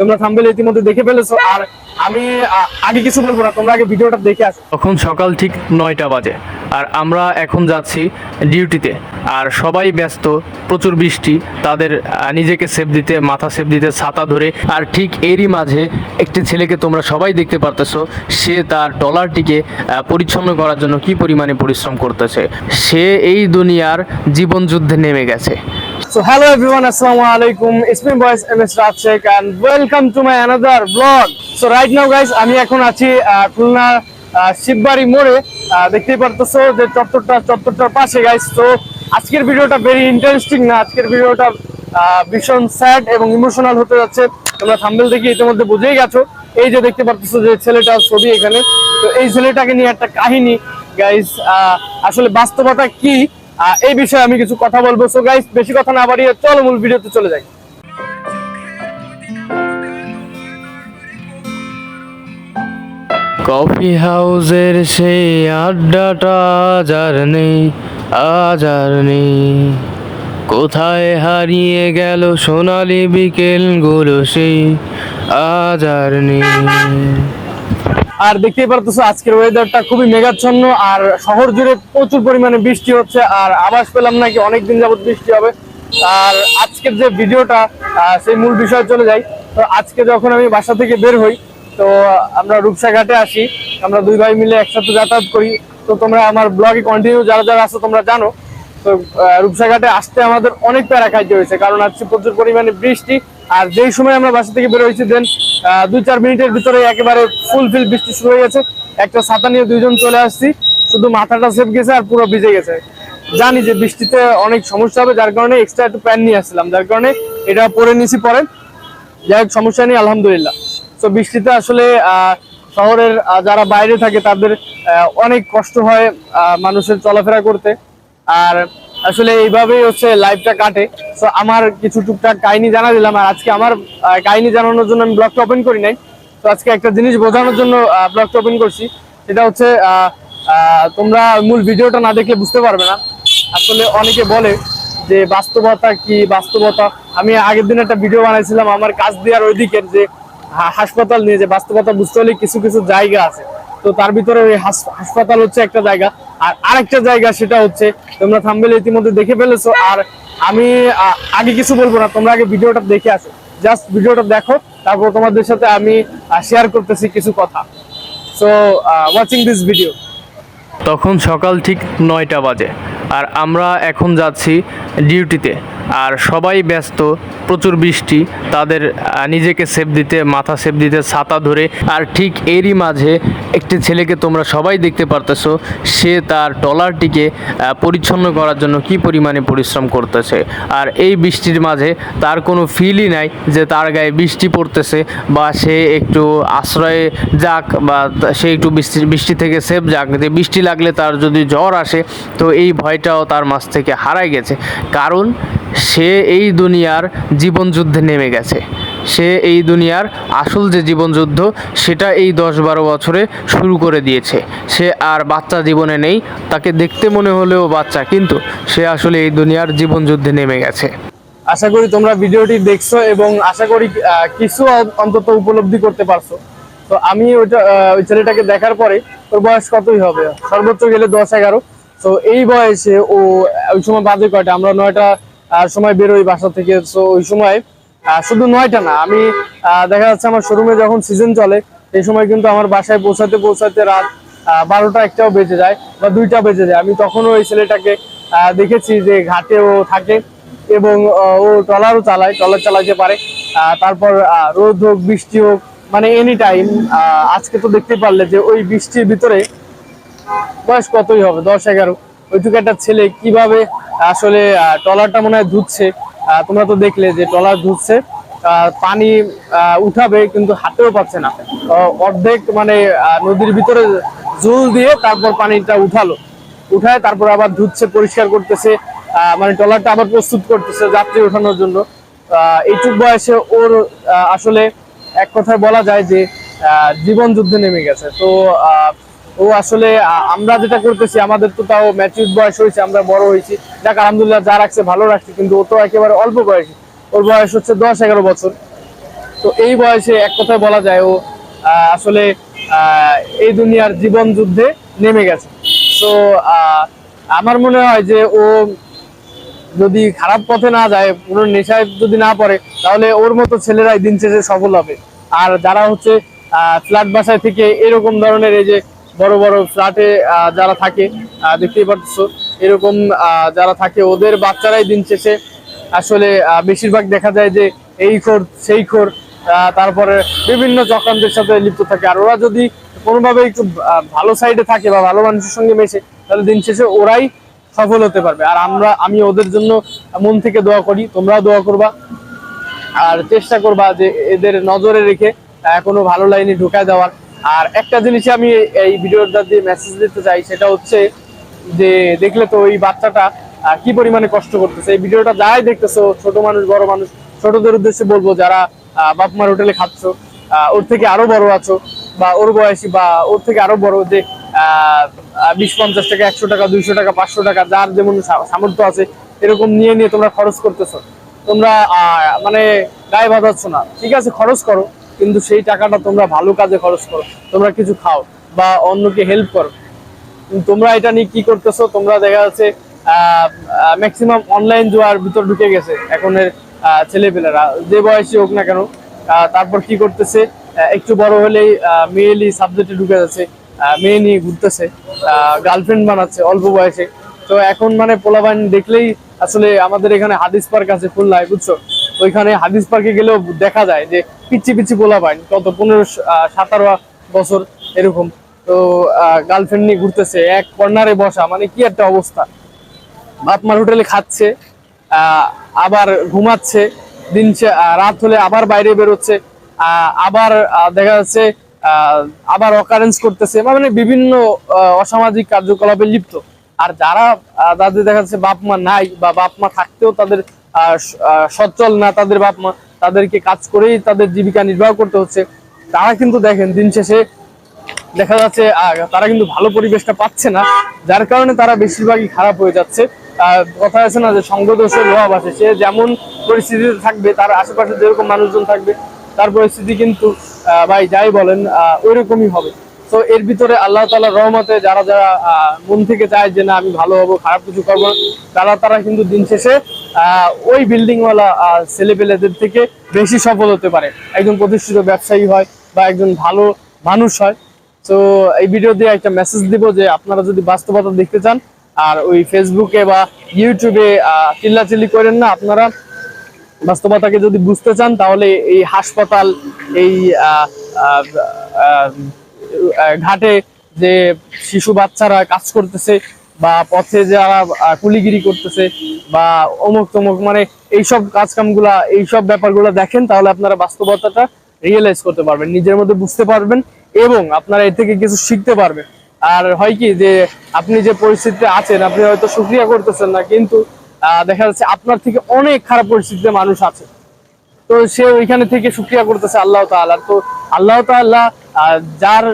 তোমরা আগে কিছু বলব না, তোমরা আগে ভিডিওটা দেখে সকাল ঠিক নয়টা বাজে, আর আমরা এখন যাচ্ছি ডিউটিতে আর সবাই ব্যস্ত, প্রচুর বৃষ্টি, তাদের নিজেকে দিতে, মাথা দিতে, ছাতা ধরে, আর ঠিক এরই মাঝে একটি ছেলেকে তোমরা সবাই দেখতে পারতেছো, সে তার ডলারটিকে পরিচ্ছন্ন করার জন্য কি পরিমাণে পরিশ্রম করতেছে, সে এই দুনিয়ার জীবন যুদ্ধে নেমে গেছে। So hello everyone, assalamu alaikum. It's me boys MS Rajshek and welcome to my another vlog. So right now guys, আমি এখন আছি খুলনা শিববাড়ি মোড়ে। দেখতেই পারতেছো যে চত্বরটা চত্বরটার পাশে গাইস তো আজকের ভিডিওটা ভেরি ইন্টারেস্টিং না। আজকের ভিডিওটা ভীষণ স্যাড এবং ইমোশনাল হতে যাচ্ছে। তোমরা থাম্বেল দেখে ইতিমধ্যে বুঝেই গেছো। এই যে দেখতে পারতেছো যে ছেলেটার ছবি এখানে। তো এই ছেলেটাকে নিয়ে একটা কাহিনী গাইস আসলে বাস্তবতা কি? এই বিষয়ে আমি কিছু কথা বলব। সো গাইস বেশি কথা না বাড়িয়ে চলো মূল ভিডিওতে চলে যাই। কফি হাউসের সেই আড্ডাটা আর নেই আর নেই। কোথায় হারিয়ে গেল সোনালি বিকেলগুলো সেই, আজ আর নেই। আর দেখতেই পারতেছো আজকের ওয়েদারটা খুবই মেঘাচ্ছন্ন আর শহর জুড়ে প্রচুর পরিমাণে বৃষ্টি হচ্ছে আর আভাস পেলাম নাকি অনেকদিন যাবত বৃষ্টি হবে। আর আজকের যে ভিডিওটা সেই মূল বিষয়ে চলে যাই। তো আজকে যখন আমি বাসা থেকে বের হই তো আমরা রূপসা ঘাটে আসি আমরা দুই ভাই মিলে একসাথে যাতায়াত করি। তো তোমরা আমার ব্লগে কন্টিনিউ যারা যারা আসো তোমরা জানো। তো আহ, রূপসা ঘাটে আসতে আমাদের অনেক প্যারা খাইতে হয়েছে কারণ আজকে প্রচুর পরিমাণে বৃষ্টি আর যেই সময় আমরা বাসা থেকে বের হয়েছি দেন দুই চার মিনিটের ভিতরে একেবারে ফুল ফিল বৃষ্টি শুরু হয়ে গেছে। একটা ছাতা নিয়ে দুইজন চলে আসছি। শুধু মাথাটা সেপ গেছে আর পুরো ভিজে গেছে। জানি যে বৃষ্টিতে অনেক সমস্যা হবে, যার কারণে এক্সট্রা একটু প্যান্ট নিয়ে আসছিলাম। যার কারণে এটা পরে নিছি পরে। যাই হোক, সমস্যা নেই, আলহামদুলিল্লাহ। তো বৃষ্টিতে আসলে শহরের যারা বাইরে থাকে, তাদের অনেক কষ্ট হয় মানুষের চলাফেরা করতে। আর আসলে এইভাবেই হচ্ছে লাইফটা কাটে। তো আমার কিছু টুকটাক কাহিনী জানা দিলাম, আর আজকে আমার কাহিনী জানানোর জন্য আমি ব্লগটা ওপেন করি নাই। তো আজকে একটা জিনিস বোঝানোর জন্য ব্লগটা ওপেন করছি। সেটা হচ্ছে তোমরা মূল ভিডিওটা না দেখলে বুঝতে পারবে না। আসলে অনেকে বলে যে, বাস্তবতা কি বাস্তবতা? আমি আগের দিন একটা ভিডিও বানাইছিলাম, আমার কাজ দেওয়ার ওই দিকের যে হাসপাতাল নিয়ে যে বাস্তবতা বুঝতে হলে কিছু কিছু জায়গা আছে। তো তার ভিতরে হাসপাতাল হচ্ছে একটা জায়গা। আর আরেকটা জায়গা সেটা হচ্ছে, তোমরা থাম্বেল ইতিমধ্যে দেখে ফেলেছো, আর আমি আগে কিছু বলব না, তোমরা আগে ভিডিওটা দেখে আসো। জাস্ট ভিডিওটা দেখো, তারপর তোমাদের সাথে আমি শেয়ার করতেছি কিছু কথা। সো ওয়াচিং দিস ভিডিও তখন সকাল ঠিক নয়টা বাজে, আর আমরা এখন যাচ্ছি ডিউটিতে আর সবাই ব্যস্ত, প্রচুর বৃষ্টি, তাদের নিজেকে সেফ দিতে, মাথা সেফ দিতে, ছাতা ধরে। আর ঠিক এরই মাঝে একটি ছেলেকে তোমরা সবাই দেখতে পারতেছো, সে তার টলারটিকে পরিচ্ছন্ন করার জন্য কি পরিমাণে পরিশ্রম করতেছে। আর এই বৃষ্টির মাঝে তার কোনো ফিলই নাই যে তার গায়ে বৃষ্টি পড়তেছে বা সে একটু আশ্রয়ে যাক বা সে একটু বৃষ্টি বৃষ্টি থেকে সেফ যাক। যে বৃষ্টি লাগলে তার যদি জ্বর আসে, তো এই ভয়টাও তার মাছ থেকে হারাই গেছে। কারণ সে এই দুনিয়ার জীবনযুদ্ধে নেমে গেছে। সে এই দুনিয়ার আসল যে জীবনযুদ্ধ, সেটা এই দশ বারো বছরে শুরু করে দিয়েছে। সে আর বাচ্চা জীবনে নেই, তাকে দেখতে মনে হলেও বাচ্চা, কিন্তু সে আসলে এই দুনিয়ার জীবনযুদ্ধে নেমে গেছে। আশা করি তোমরা ভিডিওটি দেখছ এবং আশা করি কিছু অন্তত উপলব্ধি করতে পারছ। তো আমি ওইটা ওই ছেলেটাকে দেখার পরে ওর বয়স কতই হবে? সর্বোচ্চ গেলে দশ এগারো তো এই বয়সে ও ওই সময় বাজে কয়টা? আমরা নয়টা সময় বেরোই বাসা থেকে। তো ওই সময় শুধু নয়টা না, আমি দেখা যাচ্ছে আমার শোরুমে যখন সিজন চলে এই সময় কিন্তু আমার বাসায় পৌঁছাতে পৌঁছাতে রাত বারোটা একটাও বেজে যায় বা দুইটা বেজে যায়। আমি তখনও ওই ছেলেটাকে দেখেছি যে ঘাটে ও থাকে এবং ও ট্রলারও চালায়, ট্রলার চালাতে পারে। তারপর রোদ হোক, বৃষ্টি হোক মানে এনি টাইম আজকে তো দেখতে পারলে যে ওই বৃষ্টির ভিতরে বয়স কতই হবে? দশ, এগারো। ওইটুকু একটা ছেলে কীভাবে আসলে ট্রলারটা মনে হয় ধুচ্ছে? তোমরা তো দেখলে যে ট্রলার ধুচ্ছে পানি উঠাবে কিন্তু হাতেও পাচ্ছে না। অর্ধেক মানে নদীর ভিতরে জল দিয়ে তারপর পানিটা উঠালো। উঠায় তারপর আবার ধুচ্ছে, পরিষ্কার করতেছে মানে ট্রলারটা আবার প্রস্তুত করতেছে যাত্রী ওঠানোর জন্য। এইটুক বয়সে ওর আসলে এক কথায় বলা যায় যে জীবন যুদ্ধে নেমে গেছে। তো ও আসলে আমরা যেটা করতেছি, আমাদের তো তাও ম্যাচিউর বয়স হয়েছে, আমরা বড় হয়েছি। যাক, আলহামদুলিল্লাহ, যা রাখছে ভালো রাখছে, কিন্তু ও তো একেবারে অল্প বয়সী। ওর বয়স হচ্ছে দশ এগারো বছর। তো এই বয়সে এক কথায় বলা যায় ও আসলে এই দুনিয়ার জীবন যুদ্ধে নেমে গেছে। তো আমার মনে হয় যে ও যদি খারাপ পথে না যায়, পুরো নেশায় যদি না পড়ে, তাহলে ওর মতো ছেলেরাই দিন শেষে সফল হবে। আর যারা হচ্ছে ফ্ল্যাট বাসায় থেকে এরকম ধরনের এই যে বড় বড় ফ্ল্যাটে যারা থাকে দেখতেই পাচ্ছ এরকম যারা থাকে, ওদের বাচ্চারাই দিন শেষে আসলে বেশিরভাগ দেখা যায় যে এই খোর, সেই খোর তারপরে বিভিন্ন চক্রান্তের সাথে লিপ্ত থাকে। আর ওরা যদি কোনোভাবে একটু ভালো সাইডে থাকে বা ভালো মানুষের সঙ্গে মেশে, তাহলে দিন শেষে ওরাই সফল হতে পারবে। আর আমরা, আমি ওদের জন্য মন থেকে দোয়া করি, তোমরাও দোয়া করবা। আর চেষ্টা করবা যে এদের নজরে রেখে কোনো ভালো লাইনে ঢুকায় দেওয়ার। আর একটা জিনিস আমি এই ভিডিওটা দিয়ে মেসেজ দিতে চাই সেটা হচ্ছে যে দেখলে তো ওই বাচ্চাটা কি পরিমাণে কষ্ট করতেছে। এই ভিডিওটা যাই দেখতেছো ছোট মানুষ বড় মানুষ ছোটদের উদ্দেশ্যে বলব যারা আহ, বাপ মার হোটেলে খাচ্ছ ওর থেকে আরও বড় আছো বা ওর বয়সী বা ওর থেকে আরও বড় যে বিশ পঞ্চাশ টাকা একশো টাকা দুইশো টাকা পাঁচশো টাকা যার যেমন সামর্থ্য আছে এরকম নিয়ে নিয়ে তোমরা খরচ করতেছো। তোমরা মানে গায়ে বাঁধাচ্ছ না। ঠিক আছে খরচ করো। কিন্তু সেই টাকাটা তোমরা ভালো কাজে খরচ করো। তোমরা কিছু খাও বা অন্যকে হেল্প করো। তোমরা এটা নিয়ে কি করতেছো? তোমরা দেখা যাচ্ছে ম্যাক্সিমাম অনলাইন জোয়ার ভিতর ঢুকে গেছে এখনের ছেলেপেলেরা। যে বয়সী হোক না কেন তারপর কি করতেছে? একটু বড় হলেই মেয়েলি সাবজেক্টে ঢুকে যাচ্ছে মেয়ে নিয়ে ঘুরতেছে গার্লফ্রেন্ড বানাচ্ছে অল্প বয়সে। তো এখন মানে পোলাবান দেখলেই আসলে আমাদের এখানে হাদিস পার্ক আছে খুলনায়, বুঝছ? ওইখানে হাদিস পার্কে গেলেও দেখা যায় যে পিচ্ছি পিচ্ছি পোলাবান কত পনেরো সাতারো বছর এরকম। তো গার্লফ্রেন্ড নিয়ে ঘুরতেছে, এক কর্নারে বসা মানে কি একটা অবস্থা। বাপ মার হোটেলে খাচ্ছে আবার ঘুমাচ্ছে, দিন রাত হলে আবার বাইরে বেরোচ্ছে আবার দেখা যাচ্ছে আবার অকারেন্স করতেছে মানে বিভিন্ন অসামাজিক কার্যকলাপে লিপ্ত। আর যারা তাদের দেখা যাচ্ছে বাপ মা নাই, বা বাপ মা থাকতেও তাদের সচ্ছল না তাদের বাপ মা তাদেরকে কাজ করেই তাদের জীবিকা নির্বাহ করতে হচ্ছে। তারা কিন্তু দেখেন দিন শেষে দেখা যাচ্ছে তারা কিন্তু ভালো পরিবেশটা পাচ্ছে না। যার কারণে তারা বেশিরভাগই খারাপ হয়ে যাচ্ছে। কথা আছে না যে সঙ্গদোষের প্রভাব আছে। সে যেমন পরিস্থিতিতে থাকবে তার আশেপাশে যেরকম মানুষজন থাকবে তার পরিস্থিতি কিন্তু ভাই যাই বলেন আহ, ওইরকমই হবে। তো এর ভিতরে আল্লাহ তালার রহমতে যারা যারা মন থেকে চায় যে না আমি ভালো হব খারাপ কিছু করব তারা তারা কিন্তু দিন শেষে ওই বিল্ডিংওয়ালা ছেলেপেলেদের থেকে বেশি সফল হতে পারে। একজন প্রতিষ্ঠিত ব্যবসায়ী হয় বা একজন ভালো মানুষ হয়। তো এই ভিডিও দিয়ে একটা মেসেজ দিব যে আপনারা যদি বাস্তবতা দেখতে চান, আর ওই ফেসবুকে বা ইউটিউবে চিল্লাচিল্লি করেন না, আপনারা বাস্তবতাকে যদি বুঝতে চান, তাহলে এই হাসপাতাল, এই ঘাটে যে শিশু বাচ্চারা কাজ করতেছে বা পথে যারা কুলিগিরি করতেছে বা অমুক তমুক মানে এইসব কাজ কামগুলা এইসব ব্যাপারগুলো দেখেন তাহলে আপনারা বাস্তবতাটা রিয়েলাইজ করতে পারবেন নিজের মধ্যে বুঝতে পারবেন এবং আপনারা এর থেকে কিছু শিখতে পারবেন। আর হয় কি যে আপনি যে পরিস্থিতিতে আছেন আপনি হয়তো সুক্রিয়া করতেছেন না কিন্তু দেখা যাচ্ছে আপনার থেকে অনেক খারাপ পরিস্থিতিতে মানুষ আছে। তো সে ওইখানে থেকে শুক্রিয়া করতেছে আল্লাহ তাআলার তো আল্লাহ তাআলা আহ, যার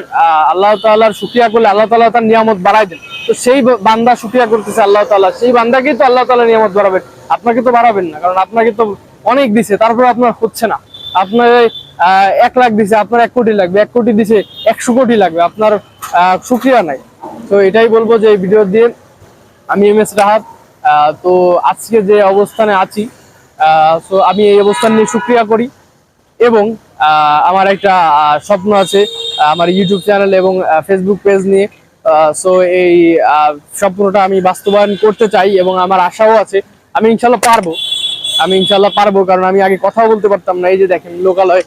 আল্লাহ তাআলার শুক্রিয়া করলে আল্লাহ তাআলা তার নিয়ামত বাড়ায় দেন। তো সেই বান্দা শুক্রিয়া করতেছে আল্লাহ তাআলা। সেই বান্দাকেই তো আল্লাহ তাআলা নিয়ামত বাড়াবেন। আপনাকে তো বাড়াবেন না কারণ আপনাকে তো অনেক দিছে তারপরে আপনার হচ্ছে না। আপনার এক লাখ দিছে আপনার এক কোটি লাগবে এক কোটি দিছে একশো কোটি লাগবে আপনার আহ, শুক্রিয়া নাই। তো এটাই বলব যে এই ভিডিও দিয়ে আমি এম এস রাহাত তো আজকে যে অবস্থানে আছি তো আমি এই অবস্থান নিয়ে সুক্রিয়া করি এবং আমার একটা স্বপ্ন আছে আমার ইউটিউব চ্যানেল এবং ফেসবুক পেজ নিয়ে। সো এই স্বপ্নটা আমি বাস্তবায়ন করতে চাই এবং আমার আশাও আছে। আমি ইনশাল্লাহ পারব। আমি ইনশাল্লাহ পারব কারণ আমি আগে কথা বলতে পারতাম না। এই যে দেখেন, লোকালয়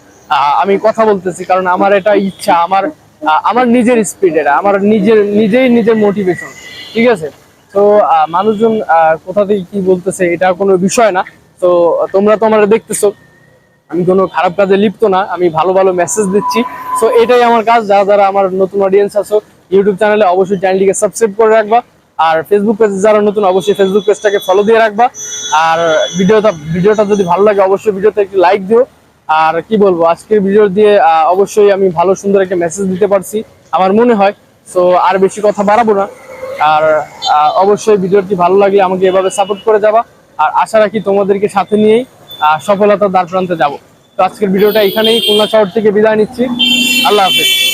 আমি কথা বলতেছি কারণ আমার এটা ইচ্ছা, আমার আমার নিজের স্পিড এটা, আমার নিজের, নিজেই নিজের মোটিভেশন ঠিক আছে? তো মানুষজন কোথা থেকে কি বলতেছে এটা কোনো বিষয় না। তো, তোমরা তো আমার দেখতেছো। আমি কোনো খারাপ কাজে লিপ্ত না, আমি ভালো ভালো মেসেজ দিচ্ছি। সো এটাই আমার কাজ, যারা যারা আমার নতুন অডিয়েন্স আছো ইউটিউব চ্যানেলে অবশ্যই চ্যানেলটিকে সাবস্ক্রাইব করে রাখবা। আর ফেসবুক পেজে যারা নতুন, অবশ্যই ফেসবুক পেজটাকে ফলো দিয়ে রাখবা। আর ভিডিওটা ভিডিওটা যদি ভালো লাগে, অবশ্যই ভিডিওতে একটি লাইক দিও। আর কি বলব, আজকের ভিডিও দিয়ে অবশ্যই আমি ভালো, সুন্দর একটা মেসেজ দিতে পারছি, আমার মনে হয়। সো আর বেশি কথা বাড়াবো না। আর অবশ্যই ভিডিওটি ভালো লাগলে আমাকে এভাবে সাপোর্ট করে যাবা। আর আশা রাখি তোমাদেরকে সাথে নিয়েই সফলতার দ্বার প্রান্তে যাব। তো আজকের ভিডিওটা এখানেই, খুলনা শহর থেকে বিদায় নিচ্ছি। আল্লাহ হাফেজ।